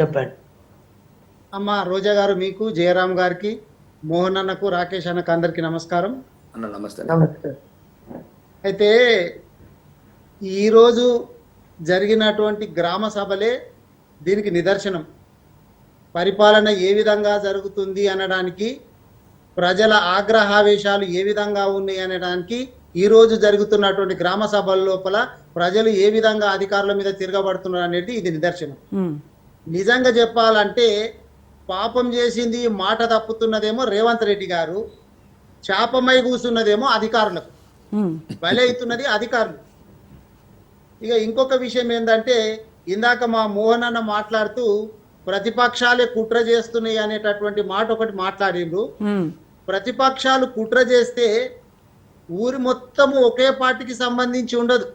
చెప్పండి. అమ్మ రోజా గారు మీకు జయరాం గారికి మోహన్ అన్నకు రాకేష్ అన్నకు అందరికి నమస్కారం. అన్న నమస్తే. నమస్తే. అయితే ఈరోజు జరిగినటువంటి గ్రామ సభలే దీనికి నిదర్శనం. పరిపాలన ఏ విధంగా జరుగుతుంది అనడానికి ప్రజల ఆగ్రహావేశాలు ఏ విధంగా ఉన్నాయి అనడానికి ఈ రోజు జరుగుతున్నటువంటి గ్రామ సభల లోపల ప్రజలు ఏ విధంగా అధికారుల మీద తిరగబడుతున్నారు అనేది ఇది నిదర్శనం. నిజంగా చెప్పాలంటే పాపం చేసింది మాట తప్పుతున్నదేమో రేవంత్ రెడ్డి గారు శాపమై కూర్చున్నదేమో అధికారులకు. ఉమ్, బలి అవుతున్నది అధికారులు. ఇక ఇంకొక విషయం ఏంటంటే ఇందాక మా మోహన్ అన్న మాట్లాడుతూ ప్రతిపక్షాలే కుట్ర చేస్తున్నాయి అనేటటువంటి మాట ఒకటి మాట్లాడిండ్రు. ప్రతిపక్షాలు కుట్ర చేస్తే ఊరి మొత్తము ఒకే పార్టీకి సంబంధించి ఉండదు.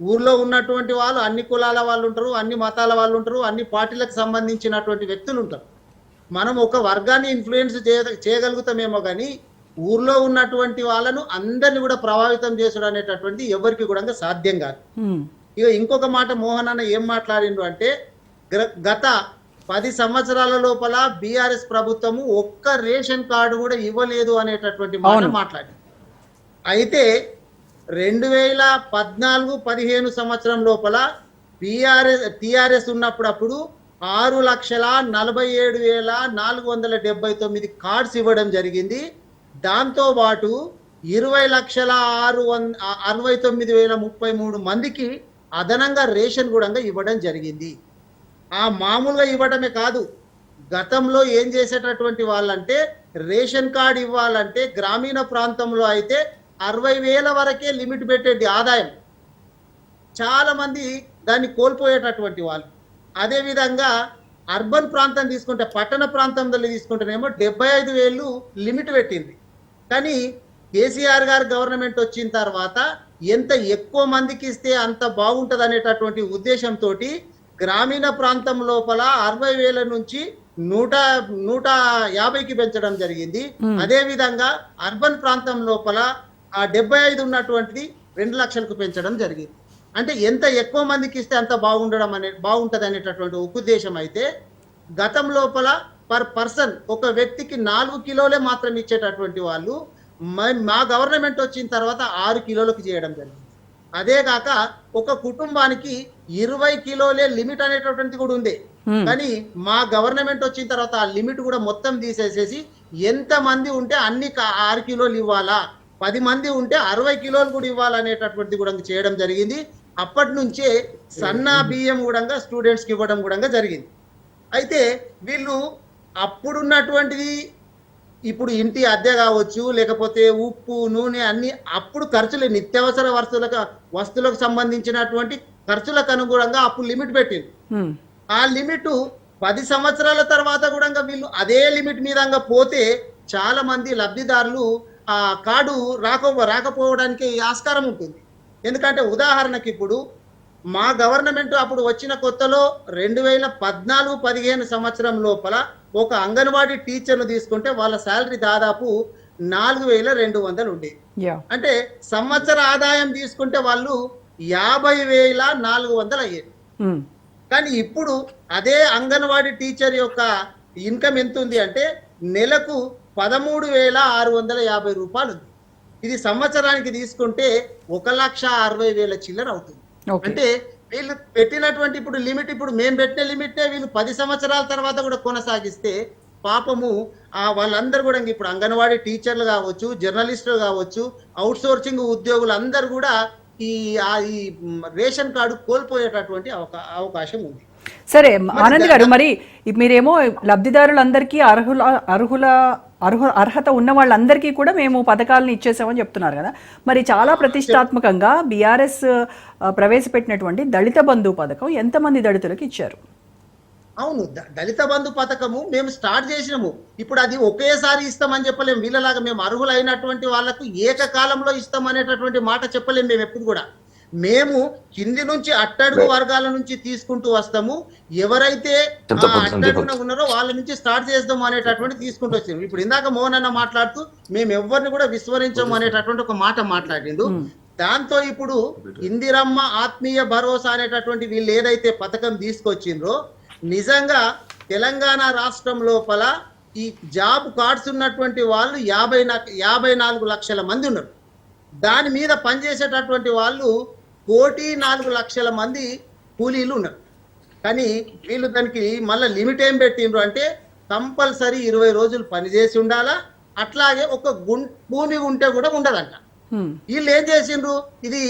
ఊర్లో ఉన్నటువంటి వాళ్ళు అన్ని కులాల వాళ్ళు ఉంటారు అన్ని మతాల వాళ్ళు ఉంటారు అన్ని పార్టీలకు సంబంధించినటువంటి వ్యక్తులు ఉంటారు. మనం ఒక వర్గాన్ని ఇన్ఫ్లుయెన్స్ చేయ చేయగలుగుతామేమో కానీ ఊర్లో ఉన్నటువంటి వాళ్ళను అందరిని కూడా ప్రభావితం చేసుడు అనేటటువంటి ఎవరికి కూడా సాధ్యం కాదు. ఇక ఇంకొక మాట మోహన్ అన్న ఏం మాట్లాడిండు అంటే గత పది సంవత్సరాల లోపల బీఆర్ఎస్ ప్రభుత్వము ఒక్క రేషన్ కార్డు కూడా ఇవ్వలేదు అనేటటువంటి మాట అవును. మాట్లాడింది అయితే రెండు వేల పద్నాలుగు పదిహేను సంవత్సరం లోపల పిఆర్ఎస్ టిఆర్ఎస్ ఉన్నప్పుడప్పుడు ఆరు లక్షల నలభై ఏడు వేల నాలుగు వందల డెబ్బై తొమ్మిది కార్డ్స్ ఇవ్వడం జరిగింది. దాంతోపాటు ఇరవై లక్షల ఆరు వంద అరవై తొమ్మిది వేల ముప్పై మూడు మందికి అదనంగా రేషన్ కూడా ఇవ్వడం జరిగింది. ఆ మామూలుగా ఇవ్వడమే కాదు గతంలో ఏం చేసేటటువంటి వాళ్ళంటే రేషన్ కార్డు ఇవ్వాలంటే గ్రామీణ ప్రాంతంలో అయితే అరవై వేల వరకే లిమిట్ పెట్టేది ఆదాయం. చాలా మంది దాన్ని కోల్పోయేటటువంటి వాళ్ళు. అదే విధంగా అర్బన్ ప్రాంతం తీసుకుంటే పట్టణ ప్రాంతంలో తీసుకుంటేనేమో డెబ్బై ఐదు వేలు లిమిట్ పెట్టింది. కానీ కేసీఆర్ గారు గవర్నమెంట్ వచ్చిన తర్వాత ఎంత ఎక్కువ మందికి ఇస్తే అంత బాగుంటది అనేటటువంటి ఉద్దేశంతో గ్రామీణ ప్రాంతం లోపల అరవై వేల నుంచి నూట నూట యాభైకి పెంచడం జరిగింది. Hmm. అదే విధంగా అర్బన్ ప్రాంతం లోపల ఆ డెబ్బై ఐదు ఉన్నటువంటిది రెండు లక్షలకు పెంచడం జరిగింది. అంటే ఎంత ఎక్కువ మందికి ఇస్తే అంత బాగుండడం అనే బాగుంటది అనేటటువంటి ఒక ఉద్దేశం అయితే గతం లోపల పర్ పర్సన్ ఒక వ్యక్తికి నాలుగు కిలోలే మాత్రం ఇచ్చేటటువంటి వాళ్ళు మ- గవర్నమెంట్ వచ్చిన తర్వాత ఆరు కిలోలకు చేయడం జరిగింది. అదే కాక ఒక కుటుంబానికి ఇరవై కిలోలే లిమిట్ అనేటటువంటిది కూడా ఉంది. కానీ మా గవర్నమెంట్ వచ్చిన తర్వాత ఆ లిమిట్ కూడా మొత్తం తీసేసేసి ఎంత మంది ఉంటే అన్ని ఆరు కిలోలు ఇవ్వాలా? పది మంది ఉంటే అరవై కిలోలు కూడా ఇవ్వాలనేటటువంటిది కూడా చేయడం జరిగింది. అప్పటి నుంచే సన్నా బియ్యం కూడా స్టూడెంట్స్కి ఇవ్వడం కూడా జరిగింది. అయితే వీళ్ళు అప్పుడున్నటువంటిది ఇప్పుడు ఇంటి అద్దె కావచ్చు లేకపోతే ఉప్పు నూనె అన్ని అప్పుడు ఖర్చులు నిత్యావసర వస్తువులకు వస్తువులకు సంబంధించినటువంటి ఖర్చులకు అనుగుణంగా అప్పుడు లిమిట్ పెట్టింది. ఆ లిమిట్ పది సంవత్సరాల తర్వాత కూడా వీళ్ళు అదే లిమిట్ మీద పోతే చాలా మంది లబ్ధిదారులు ఆ కార్డు రాక రాకపోవడానికి ఆస్కారం ఉంటుంది. ఎందుకంటే ఉదాహరణకి ఇప్పుడు మా గవర్నమెంట్ అప్పుడు వచ్చిన కొత్తలో రెండు వేల పద్నాలుగు పదిహేను సంవత్సరం లోపల ఒక అంగన్వాడీ టీచర్ను తీసుకుంటే వాళ్ళ శాలరీ దాదాపు నాలుగు వేల రెండు వందలు ఉండేది. అంటే సంవత్సర ఆదాయం తీసుకుంటే వాళ్ళు యాభై వేల నాలుగు వందలు అయ్యేది. కానీ ఇప్పుడు అదే అంగన్వాడీ టీచర్ యొక్క ఇన్కమ్ ఎంత ఉంది అంటే నెలకు పదమూడు వేల ఆరు వందల యాభై రూపాయలు ఉంది. ఇది సంవత్సరానికి తీసుకుంటే ఒక లక్ష అరవై వేల చిల్లర అవుతుంది. అంటే వీళ్ళు పెట్టినటువంటి ఇప్పుడు లిమిట్ ఇప్పుడు మేము పెట్టిన లిమిట్నే వీళ్ళు పది సంవత్సరాల తర్వాత కూడా కొనసాగిస్తే పాపము ఆ వాళ్ళందరూ కూడా ఇప్పుడు అంగన్వాడీ టీచర్లు కావచ్చు జర్నలిస్టులు కావచ్చు అవుట్ సోర్సింగ్ ఉద్యోగులు అందరూ కూడా ఈ ఆ ఈ రేషన్ కార్డు కోల్పోయేటటువంటి అవకా అవకాశం ఉంది. సరే ఆనంద్ గారు మరి మీరేమో లబ్ధిదారులందరికీ అర్హుల అర్హుల అర్హు అర్హత ఉన్న వాళ్ళందరికీ కూడా మేము పథకాలను ఇచ్చేసామని చెప్తున్నారు కదా. మరి చాలా ప్రతిష్టాత్మకంగా బీఆర్ఎస్ ప్రవేశపెట్టినటువంటి దళిత బంధు పథకం ఎంతమంది దళితులకు ఇచ్చారు? అవును దళిత బంధు పథకము మేము స్టార్ట్ చేసినాము. ఇప్పుడు అది ఒకేసారి ఇస్తామని చెప్పలేము వీళ్ళలాగా మేము అర్హులైనటువంటి వాళ్ళకు ఏకకాలంలో ఇస్తాం అనేటటువంటి మాట చెప్పలేము మేము ఎప్పుడు కూడా. మేము కింది నుంచి అట్టడుగు వర్గాల నుంచి తీసుకుంటూ వస్తాము. ఎవరైతే ఆ అట్టడుగున ఉన్నారో వాళ్ళ నుంచి స్టార్ట్ చేద్దాం అనేటటువంటి తీసుకుంటూ వచ్చాము. ఇప్పుడు ఇందాక మోహన్ అన్న మాట్లాడుతూ మేము ఎవరిని కూడా విస్మరించము అనేటటువంటి ఒక మాట మాట్లాడిండు. దాంతో ఇప్పుడు ఇందిరమ్మ ఆత్మీయ భరోసా అనేటటువంటి వీళ్ళు ఏదైతే పథకం తీసుకొచ్చిండ్రో నిజంగా తెలంగాణ రాష్ట్రం లోపల ఈ జాబ్ కార్డ్స్ ఉన్నటువంటి వాళ్ళు యాభై నా- యాభై నాలుగు లక్షల మంది ఉన్నారు. దాని మీద పనిచేసేటటువంటి వాళ్ళు కోటి నాలుగు లక్షల మంది కూలీలు ఉన్నారు. కానీ వీళ్ళు దానికి మళ్ళీ లిమిట్ ఏం పెట్టిండ్రు అంటే కంపల్సరీ ఇరవై రోజులు పనిచేసి ఉండాలా? అట్లాగే ఒక గుం భూమి ఉంటే కూడా ఉండదంట. వీళ్ళు ఏం చేసిండ్రు? ఇది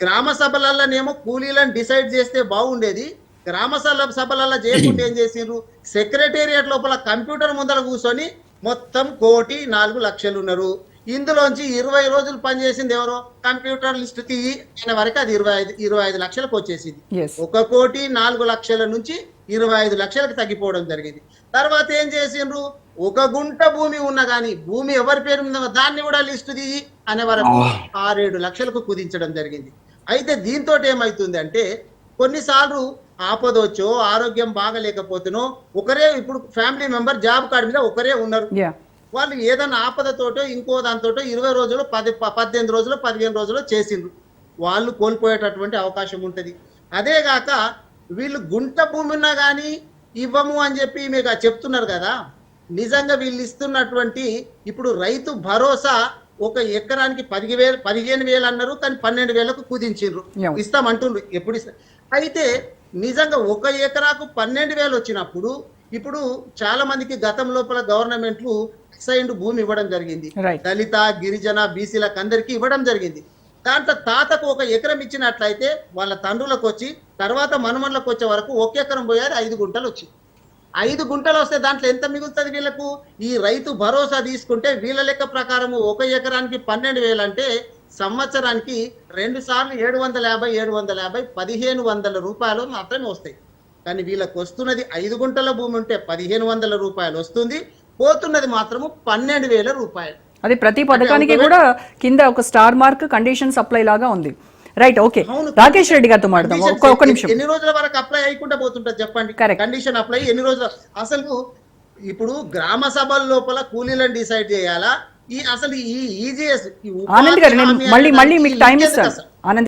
గ్రామ సభలలోనేమో కూలీలను డిసైడ్ చేస్తే బాగుండేది. గ్రామ సభ సభలలో చేయకుండా ఏం చేసిండ్రు? సెక్రటేరియట్ లోపల కంప్యూటర్ ముందర కూర్చొని మొత్తం కోటి నాలుగు లక్షలు ఉన్నారు ఇందులోంచి ఇరవై రోజులు పనిచేసింది ఎవరో? కంప్యూటర్ లిస్ట్ తీయి అయిన వరకు అది ఇరవై ఐదు ఇరవై ఐదు లక్షలకు వచ్చేసింది. ఒక కోటి నాలుగు లక్షల నుంచి ఇరవై ఐదు లక్షలకు తగ్గిపోవడం జరిగింది. తర్వాత ఏం చేసిండ్రు? ఒక గుంట భూమి ఉన్న గాని భూమి ఎవరి పేరు మీద ఉందో దాన్ని కూడా లిస్టు తీయి అనే వరకు ఆరేడు లక్షలకు కుదించడం జరిగింది. అయితే దీంతో ఏమైతుంది అంటే కొన్నిసార్లు ఆపదొచ్చో ఆరోగ్యం బాగలేకపోతేనో ఒకరే ఇప్పుడు ఫ్యామిలీ మెంబర్ జాబ్ కార్డు మీద ఒకరే ఉన్నారు. వాళ్ళు ఏదైనా ఆపదతోటో ఇంకో దాంతోటో ఇరవై రోజులు పది పద్దెనిమిది రోజులు పదిహేను రోజులు చేసిండ్రు. వాళ్ళు కోల్పోయేటటువంటి అవకాశం ఉంటుంది. అదే కాక వీళ్ళు గుంట భూమి ఉన్నా కానీ ఇవ్వము అని చెప్పి మీకు చెప్తున్నారు కదా. నిజంగా వీళ్ళు ఇస్తున్నటువంటి ఇప్పుడు రైతు భరోసా ఒక ఎకరానికి పది వేలు పదిహేను వేలు అన్నారు కానీ పన్నెండు వేలకు కుదించిండ్రు. ఇస్తామంటుండ్రు. ఎప్పుడు ఇస్తా? అయితే నిజంగా ఒక ఎకరాకు పన్నెండు వేలు వచ్చినప్పుడు ఇప్పుడు చాలా మందికి గతం లోపల గవర్నమెంట్లు అసైన్డ్ భూమి ఇవ్వడం జరిగింది. దళిత గిరిజన బీసీలకు అందరికీ ఇవ్వడం జరిగింది. దాంట్లో తాతకు ఒక ఎకరం ఇచ్చినట్లయితే వాళ్ళ తండ్రులకు వచ్చి తర్వాత మనుమన్లకు వచ్చే వరకు ఒక ఎకరం పోయారు ఐదు గుంటలు వచ్చి. ఐదు గుంటలు వస్తే దాంట్లో ఎంత మిగులుతుంది వీళ్ళకు? ఈ రైతు భరోసా తీసుకుంటే వీళ్ళ లెక్క ప్రకారం ఒక ఎకరానికి పన్నెండు వేలు అంటే సంవత్సరానికి రెండు సార్లు ఏడు వందల యాభై ఏడు వందల యాభై పదిహేను వందల రూపాయలు మాత్రమే వస్తాయి. కానీ వీళ్ళకి వస్తున్నది ఐదు గుంటల భూమి ఉంటే పదిహేను వందల రూపాయలు వస్తుంది. పోతున్నది మాత్రము పన్నెండు వేల రూపాయలు. అది ప్రతి పథకానికి కూడా కింద ఒక స్టార్ మార్క్ కండిషన్ సప్లై లాగా ఉంది. Right okay. రాకేష్ రెడ్డి గారితో మాట్లాడదాం. ఒక్క నిమిషం. ఎన్ని రోజుల వరకు అప్లై అయ్యకుండా పోతుంటది చెప్పండి. కండిషన్ అప్లై ఎన్ని రోజులు అసలు ఇప్పుడు గ్రామ సభల లోపల కూలీలను డిసైడ్ చేయాలా? ఈ అసలు ఈ ఈజీఎస్ ఆనంద్ గారు, మళ్ళీ- మళ్ళీ మీకు time ఇస్తాను.